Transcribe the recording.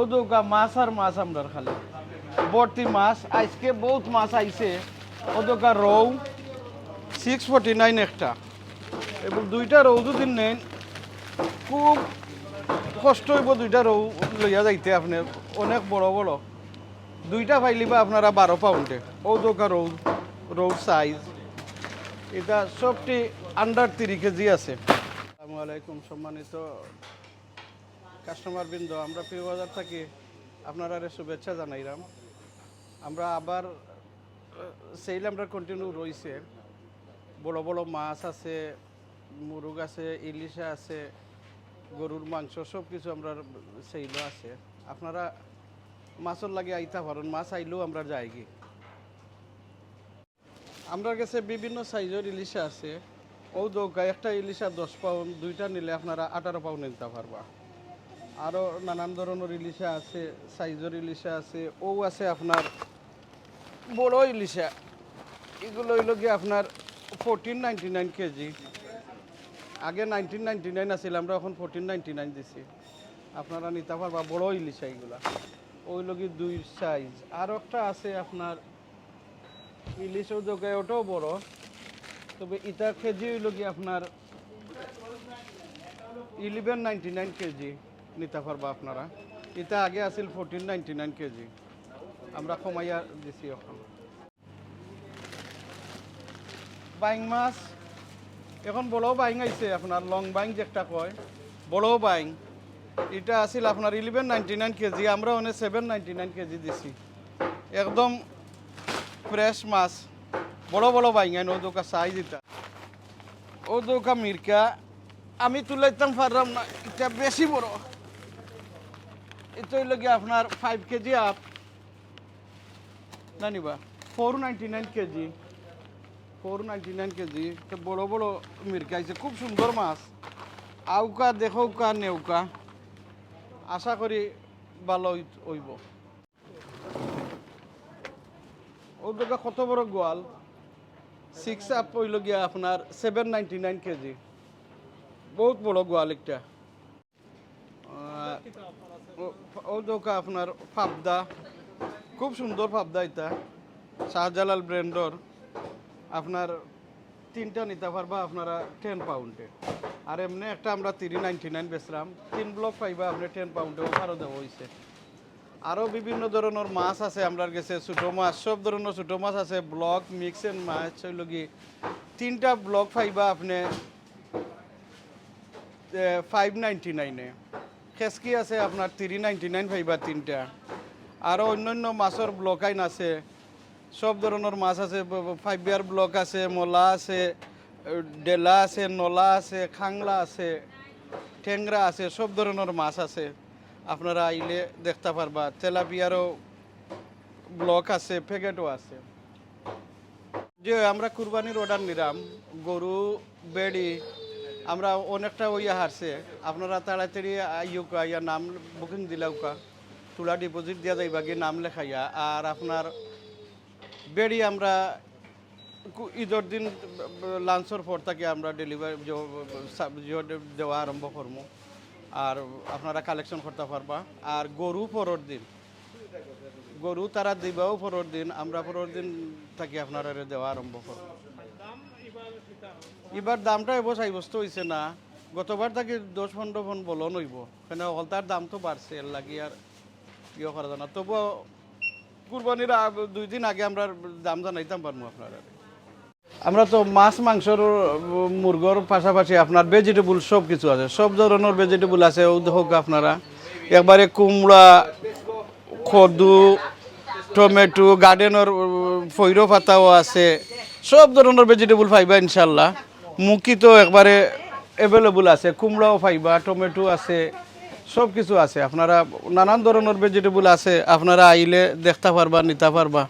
ও দোকা মাছ আর মাছ আমরা খালি। ভর্তি মাছ, আজকে বহুত মাছ আইছে। ও রৌ সিক্স ফর্টি নাইন একটা। এবং দুইটা রৌ যদি নেন, খুব কষ্ট হইব দুইটা রৌ লইয়া যাইতে আপনি অনেক বড় বড়। দুইটা পাইলিবা আপনারা বারো পাউন্ডে ও রৌ রৌ সাইজ এটা সবটি আন্ডার তিরি কেজি আছে। আসসালামু আলাইকুম, সম্মানিত কাস্টমার বৃন্দ আমরা প্রিয় বাজার থাকি। আপনারা শুভেচ্ছা জানাইলাম। আমরা আবার সেইল আমরা কন্টিনিউ রয়েছে বড় বড় মাছ আছে, মুরগ আছে, ইলিশা আছে, গরুর মাংস সব কিছু আমরা সেইলও আছে। আপনারা মাছের লাগে আইতা পারেন, মাছ আইলেও আমরা যাই কি আমরা কাছে বিভিন্ন সাইজের ইলিশা আছে। ও দৌকা একটা ইলিশা দশ পাউন্ড, দুইটা নিলে আপনারা আঠারো পাউন্ড নিতে পারবা। আরও নানান ধরনের ইলিশা আছে সাইজের ইলিশা আছে, ও আছে আপনার বড় ইলিশা এগুলো হইল গিয়ে আপনার ফোরটিন নাইনটি নাইন কেজি আগে নাইনটিন নাইনটি নাইন আছিল, আমরা এখন ফোরটিন নাইনটি নাইন দিছি। আপনারা নিতে পারবা, বড় ইলিশা এগুলা। ওই লগি দুই সাইজ আর একটা আছে আপনার ইলিশও যোগায় ওটাও বড়। তবে ইটার কেজি হইল কি আপনার ইলেভেন নাইনটি নাইন কেজি নিতে পারবা আপনারা। এটা আগে আছিল ফোরটিন নাইনটি নাইন কেজি। আমরা কমাইয়া দিছি এখন। বাইং মাছ, এখন বড় বাইং আইছে আপনার, লং বাইং যেটা কয় বড় বাইং। এটা আছিল আপনার ইলেভেন নাইনটি নাইন কেজি, আমরা অনেক সেভেন নাইনটি নাইন কেজি দিছি। একদম ফ্রেশ মাছ। বড় বড় বাইঙ্গান ও দোকা সাইজ এটা ও দোকা মির্কা আমি তুলাইতাম পারলাম না, এটা বেশি বড়। এটা হইল গিয়ে আপনার ফাইভ কেজি আপ না নিবা। Four nine KG four ninety nine KG তো বড় বড় মির্কা খুব সুন্দর মাছ। আউকা, দেখৌকা, নেউকা। আশা করি ভালো হইব। ও দোকা কত বড় গোয়াল? সিক্স আপ হইল গিয়া আপনার সেভেন নাইন কেজি বহুত বড় গোয়াল একটা। ও- ও, আপনার ফাবদা, খুব সুন্দর ফাবদা এটা, শাহজালাল ব্র্যান্ডর আপনার তিনটা নিতে পারবা আপনারা টেন পাউন্ডে আর এমনি একটা আমরা তিরি নাইনটি নাইন বেচলাম, তিন ব্লক পাইবা আপনি টেন পাউন্ডে ওভারও দেওয়া হয়েছে আরও বিভিন্ন ধরনের মাছ আছে আমার কাছে ছোটো মাছ, সব ধরনের ছোটো মাছ আছে ব্লক মিক্স এন্ড মাছ হইল কি, তিনটা ব্লক পাইবা আপনি ফাইভ নাইনটি নাইনে খেসকি আছে আপনার থ্রি নাইনটি নাইন পাইবা তিনটা। আরও অন্যান্য মাছের ব্লক আইন আছে। সব ধরনের মাছ আছে ফাইভ বিয়ার ব্লক আছে, মলা আছে, ডেলা আছে, নলা আছে, খাংলা আছে, ঠেংরা আছে, সব ধরনের মাছ আছে। আপনারা আইলে দেখতে পারবা, তেলাপিয়ারও ব্লক আছে, প্যাকেটও আছে। যে আমরা কুরবানির অর্ডার নিলাম। গরু, বেড়ি আমরা অনেকটা ওইয়া হারছে। আপনারা তাড়াতাড়ি আইউকা ইয়া নাম বুকিং দিলাউকা তুলা ডিপোজিট দিয়া যাইবা, গিয়ে নাম লেখাইয়া। আর আপনার বেড়ি আমরা ঈদের দিন লাঞ্চের পর থেকে আমরা ডেলিভারি দেওয়া আরম্ভ করব আর আপনারা কালেকশন করতে পারবা। আর গরু পরের দিন। গরু তারা দিবাও পরের দিন। আমরা পরের দিন থাকি আপনারা দেওয়া আরম্ভ করব। এবার দামটা এবছর সাব্যস্ত হয়েছে না। গতবার থাকি দশ পনেরো ফোন বলন হইব। কেন অলতার দাম তো বাড়ছে, এর লাগি আর ইয়ে করা যায় না তবুও কুরবানির দুই দিন আগে আমরা দাম জানাইতাম পারব আপনারা। আমরা তো মাছ, মাংসর মুরগর পাশাপাশি আপনার ভেজিটেবল সব কিছু আছে। সব ধরনের ভেজিটেবল আছে হোক আপনারা। একবারে কুমড়া, কদু, টমেটো গার্ডেনের ফৈরো পাতাও আছে। সব ধরনের ভেজিটেবল পাইবা ইনশাল্লাহ মুখি তো একবারে অ্যাভেলেবল আছে, কুমড়াও পাইবা টমেটো আছে সব কিছু আছে। আপনারা নানান ধরনের ভেজিটেবল আছে, আপনারা আইলে দেখতে পারবা, নিতে পারবা।